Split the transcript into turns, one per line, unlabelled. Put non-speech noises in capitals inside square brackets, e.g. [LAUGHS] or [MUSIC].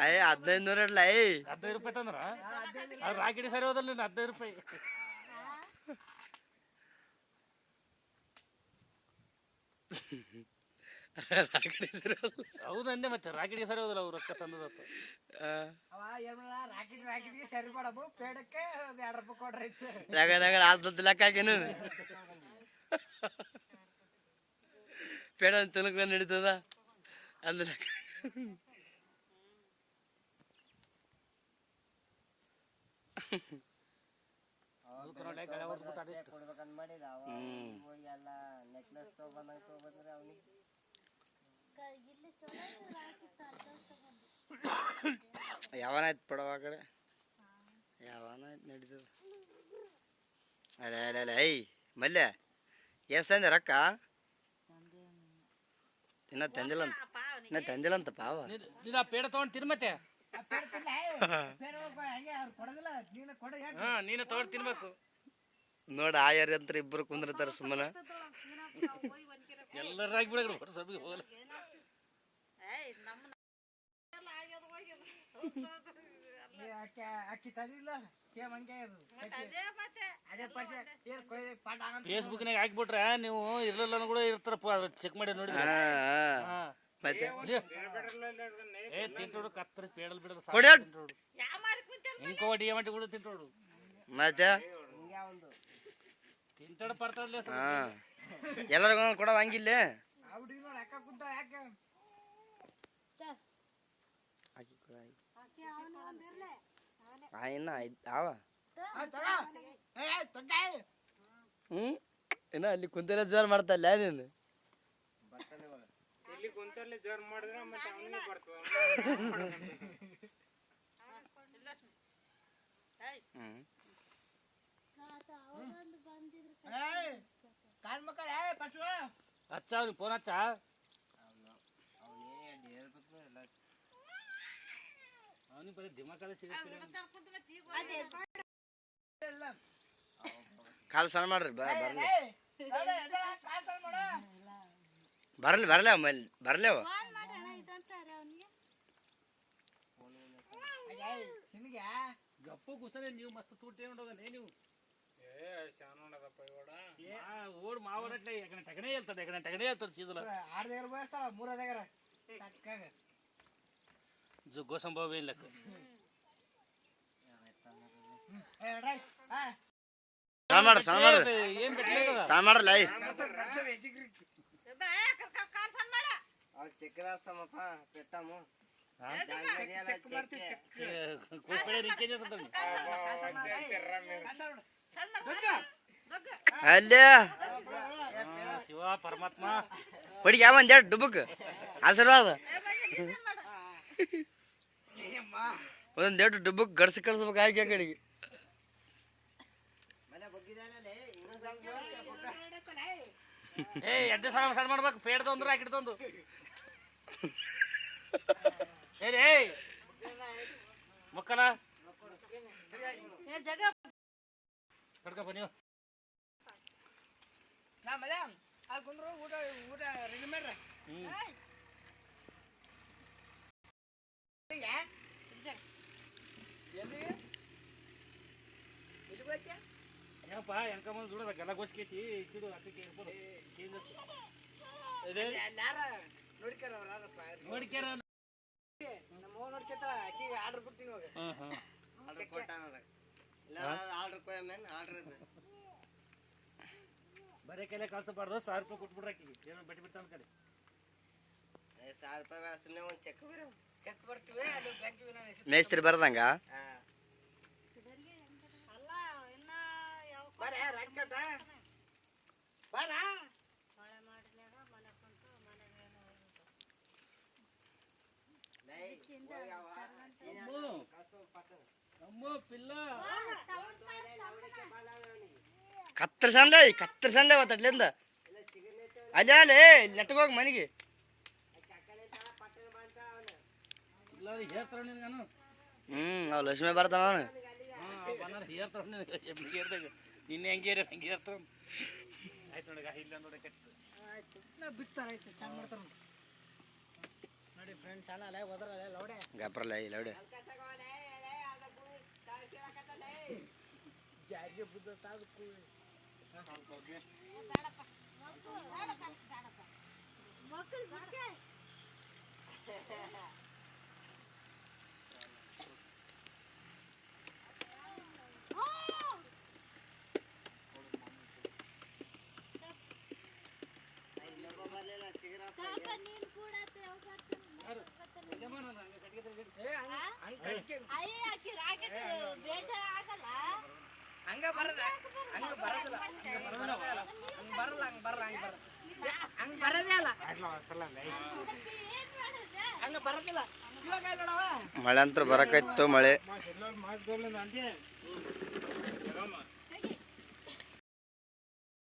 ಅಯ್ಯ ಹದಿನೈದು ನೂರ ಇಡ್ಲ ಏಯ್.
ಹದಿನೈದು ರೂಪಾಯಿ ತಂದ್ರ? ಅದು ರಾಕಿಡಿ ಸರಿ ಹೋದಲ್ಲ ನೀನು ಹದಿನೈದು ರೂಪಾಯಿ. ಹೌದು ಅಂದೆ ಮತ್ತೆ ರಾಕಿಡಿ ಸರಿ ಹೋದಲ್ಲ ಅವ್ರು ರೊಕ್ಕ ತಂದದತ್ತು
ಸರಿ ಮಾಡಬು ಪೇಡಕ್ಕೆ ಎರಡು ರೂಪಾಯಿ ಕೊಡ್ರಿ
ಲೆಕ್ಕ ಹಾಕಿನ. ಪೇಡ ತಿನ್ನಕ ನಡೀತದ ಅಲ್ಲ [COUGHS] ಯಾವನಾಯ್ತು ಪಡವ ಆ ಕಡೆ? ಯಾವನಾಯ್ತು ನಡೀತದ? ಅಲ್ಲ ಅಲ್ಲ ಅಲ್ಲ ಐ ಮಲ್ಯ ಎಷ್ಟು ತಂದೆ ರೊಕ್ಕ ಇನ್ನ ತಂದಿಲ್ಲ ಅಂತ ಇನ್ನ ತಂದಿಲ್ಲ ಅಂತ ಪಾವ
ಪೇಡ ತಗೊಂಡು ತಿನ್ ಹಾಂ ನೀನು ತೊಗೊಂಡು ತಿನ್ಬೇಕು.
ನೋಡ ಆಯರ್ ಅಂತ ಇಬ್ಬರು ಕುಂದ್ರತಾರ ಸುಮ್ಮನೆ.
ಎಲ್ಲರಾಗಿ ಬಿಡಗ್ರು ಸಭೆಗೆ ಹೋಗಲ್ಲ. ಫೇಸ್ಬುಕ್ನಾಗ ಹಾಕ್ಬಿಟ್ರೆ ನೀವು ಇರ್ಲಿಲ್ಲ ಕೂಡ ಇರ್ತಾರಪ್ಪ ಅದ್ರ ಚೆಕ್ ಮಾಡಿ ನೋಡಿದ್ರೆ.
ಮತ್ತೆ? ಕೊಡಿ
ಕೂಡ
ಹಾ. ಎಲ್ಲರಿಗೂ ಕೊಡವ ಹಂಗಿಲ್ಲ.
ಹುಡುಗಿ ನೋಡಿ ಅಕ್ಕ ಕುಂತ ಯಾಕೆ?
ಆ ಇನ್ನ ಅವ
ಜೋರ್ ತಗೋ. ಅಲ್ಲಿ ಏ, ತೊಂಡೆ.
ಹ್ಮ್? ಇನ್ನ ಕುಂತೆಲ್ಲ ಜೋರ್ ಮಾಡಿದ್ರೆ ಮತ್ತೆ ಹ್ಮ್
ಏಯ್, ಕಾಲ್ ಮಕ್ಕಳ
ಹಚ್ಚ ಅವ್ನಿಗೆ ಫೋನ್ ಹಚ್ಚ ಅವನಿಗೆ ಬರೀ ದಿಮಾಕದ ಸಿಗುತ್ತೆ
ಕಾಲ್
ಕಾಲು ಸಣ್ಣ ಮಾಡ್ರಿ ಬ ಬರ್ಲಿ
ಏಯ್, ನೋಡು, ಎದೆ ಕಾಲ್ ಸಣ್ಣ ಮಾಡು.
ಬರಲಿ ಬರಲ್ಲ
ಸಾಮಾಡ್ರಿ ಚಿನ್ನಿಗೆ
ಗಪ್ಪು ಕುಸನೆ ನೀವು ಮಸ್ತ್ ತೂಟೆ ನೀವು ಆ, ಓಡ್ ಮಾವರಟ್ಲೆ ಹೇಳ್ತದೆ ಹೇಳ್ತದೆ ಸೀದಲ
ಮೂರ
ಜುಗ್ಗೋ ಸಂಭವ ಏನ್ ಬೇಕಾಗದ ರಿಕ್ಕೇಜ್ ಅನ್ಸುತ್ತೆ
ಅಲ್ಲೇ
ಶಿವ ಪರಮಾತ್ಮ
ಬಡಿ ಯಾವ ಒಂದ್ ಎರಡು ಡುಬಕ್ ಆಶೀರ್ವಾದ ಒಂದೆರಡು ಎರಡು ಡುಬಕ್ ಗಡ್ಸಿ ಕಳ್ಸ್ಬೇಕು ಆಗಿ ಕಡೆಗೆ
ಏ ಎಡ್ಡೆ ಸಣ್ಣ ಮಾಡ್ಬೇಕು ಪೇಡ್ ತೊಂದ್ರೆ ಹಾಕಿಡ್ತಂದು [LAUGHS] ಏ ಏಯ್ ಮಕ್ಕಳ ಕಡ್ಕಪ್ಪ ನೀವು
ನಾ ಮಲೆ ಅಲ್ಲಿ ಕುಂದ್ರು ಊಟ ಊಟ ರೆಡಿ ಮಾಡ್ರ
ಹ್ಮ್
ಹಿಂಗೆ ಎಲ್ಲಿ ಎಲ್ಲಿ ಹೋಯ್ತೆ
ಏನಪ್ಪ ಹೆಂಕ ಮಂದಿ ದುಡದ ಗಲ ಗೋಸ್ಕೇಸಿ ಕಿಡು ಅಕ್ಕಕ್ಕೆ ಇರ್ಬೋದು
ಯಾರ ನೋಡ್ಕ್ಯಾರ ನಮ್ಮ ಆಕಿಗೆ ಆರ್ಡರ್ ಬಿಟ್ಟಿನಿ ಇವಾಗ
ಹಾಂ ಹಾಂ
ಆರ್ಡರ್ ಕೊಟ್ಟಾನ ಇಲ್ಲ ಆರ್ಡರ್ ಆರ್ಡರ್ ಇದೆ
ಬರೀ ಕೈಲೇ ಕಳ್ಸಬಾರ್ದು ಸಾವಿರ ರೂಪಾಯಿ ಕೊಟ್ಬಿಡ್ರಿ ಆಕಿಗೆ. ಏನೋ ಬಟ್ಟಿ ಬಿಟ್ಟು ಕಡೆ
ಏ, ಸಾವಿರ ರೂಪಾಯಿ ಬೇಡ ಸುಮ್ಮನೆ ಒಂದು ಚೆಕ್ ಬರೋ
ಚೆಕ್ ಬರ್ತೀವಿ ಅದು ಬ್ಯಾಂಕಿಗೆ
ಮೇಸ್ತ್ರಿ ಬರ್ದಂಗ
ಅಲ್ಲ
ಇನ್ನ ಯಾವ ಬರ.
ಪಿಲ್ಲ
ಕತ್ತರ್ಸನ್ಲೇ ಕತ್ತರ್ಸನ್ಲೇ ಅಲ್ಲಿಂದ ಅಲ್ಲೇ ಅಲ್ಲೇ ನೆಟ್ಗೋಗಿ ಮನೆಗೆ. ಹ್ಮ್ ನಾವು ಲಕ್ಷ್ಮಿ ಬರ್ತಾನ
ನಿನ್ನೆ ಹೆಂಗೆ ಹಂಗೆ ಆಯ್ತು ನೋಡಿ ಇಲ್ಲ ನೋಡಿ
ಬಿಡ್ತಾರ ಆಯ್ತು. ಚಂದ ಮಾಡ್ತಾರ ನೋಡಿ.
ಫ್ರೆಂಡ್ಸ್ ಅಲ್ಲ ಹೋದ್ರಲ್ಲ ಲೌಡೆ.
ಗಪ್ರಲ್ಲ ಇಲ್ಲ ನೋಡಿ
ಜಾರಿಗೆ ಬುದ್ಧ ತಾದಕ್ಕೂ ಹಂಗ ಬರದ ಹಂಗ ಬರದಿಲ್ಲ ಹಂಗ ಬರಲ್ಲ ಹಂಗ ಬರಲ್ಲ ಹಂಗ ಬರಲ್ಲ. ಹಂಗ ಬರದೇ ಅಲ್ಲ. ಹಂಗ ಬರದಿಲ್ಲ.
ಮಳೆ ಅಂತ ಬರಕೈತು ಮಳೆ.